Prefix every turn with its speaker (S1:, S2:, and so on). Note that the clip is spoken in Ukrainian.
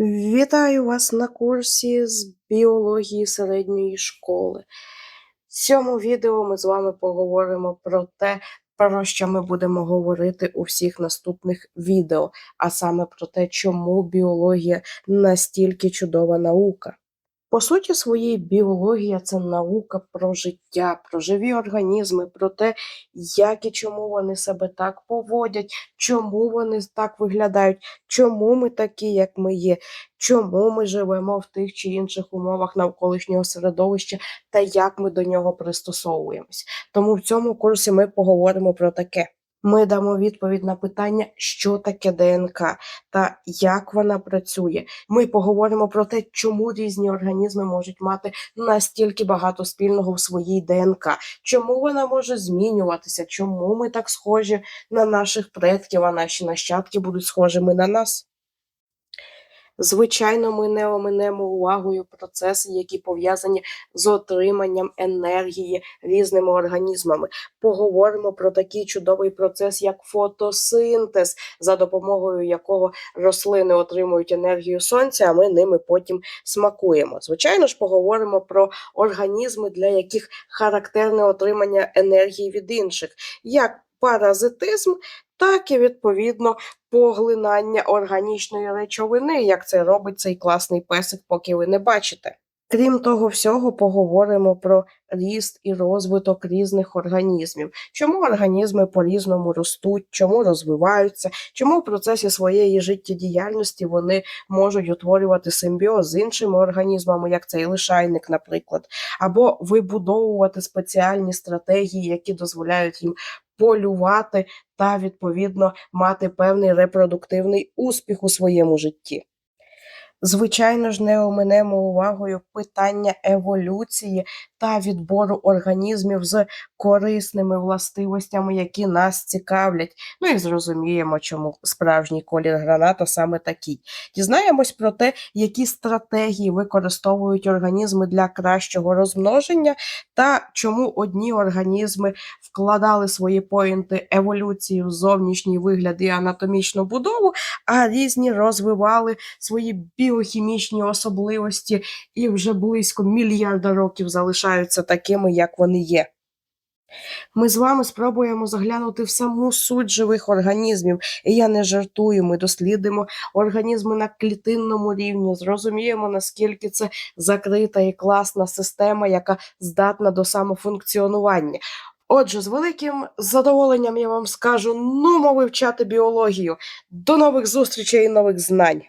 S1: Вітаю вас на курсі з біології середньої школи. В цьому відео ми з вами поговоримо про те, про що ми будемо говорити у всіх наступних відео, а саме про те, чому біологія настільки чудова наука. По суті своїй, біологія це наука про життя, про живі організми, про те, як і чому вони себе так поводять, чому вони так виглядають, чому ми такі, як ми є, чому ми живемо в тих чи інших умовах навколишнього середовища та як ми до нього пристосовуємось. Тому в цьому курсі ми поговоримо про таке. Ми дамо відповідь на питання, що таке ДНК та як вона працює. Ми поговоримо про те, чому різні організми можуть мати настільки багато спільного в своїй ДНК, чому вона може змінюватися, чому ми так схожі на наших предків, а наші нащадки будуть схожими на нас. Звичайно, ми не оминемо увагою процеси, які пов'язані з отриманням енергії різними організмами. Поговоримо про такий чудовий процес, як фотосинтез, за допомогою якого рослини отримують енергію сонця, а ми ними потім смакуємо. Звичайно ж, поговоримо про організми, для яких характерне отримання енергії від інших, як паразитизм, так і відповідно поглинання органічної речовини, як це робить цей класний песик, поки ви не бачите. Крім того всього, поговоримо про ріст і розвиток різних організмів, чому організми по-різному ростуть, чому розвиваються, чому в процесі своєї життєдіяльності вони можуть утворювати симбіоз з іншими організмами, як цей лишайник, наприклад, або вибудовувати спеціальні стратегії, які дозволяють їм полювати та відповідно мати певний репродуктивний успіх у своєму житті. Звичайно ж, не оминемо увагою питання еволюції та відбору організмів з корисними властивостями, які нас цікавлять. Ну і зрозуміємо, чому справжній колір граната саме такий. Дізнаємось про те, які стратегії використовують організми для кращого розмноження, та чому одні організми вкладали свої поінти еволюції в зовнішній вигляд і анатомічну будову, а різні розвивали свої біохімічні особливості і вже близько мільярда років залишаються такими, як вони є. Ми з вами спробуємо заглянути в саму суть живих організмів, і я не жартую. Ми дослідимо організми на клітинному рівні, зрозуміємо, наскільки це закрита і класна система, яка здатна до самофункціонування. Отже, з великим задоволенням я вам скажу: ну, вивчати біологію. До нових зустрічей і нових знань!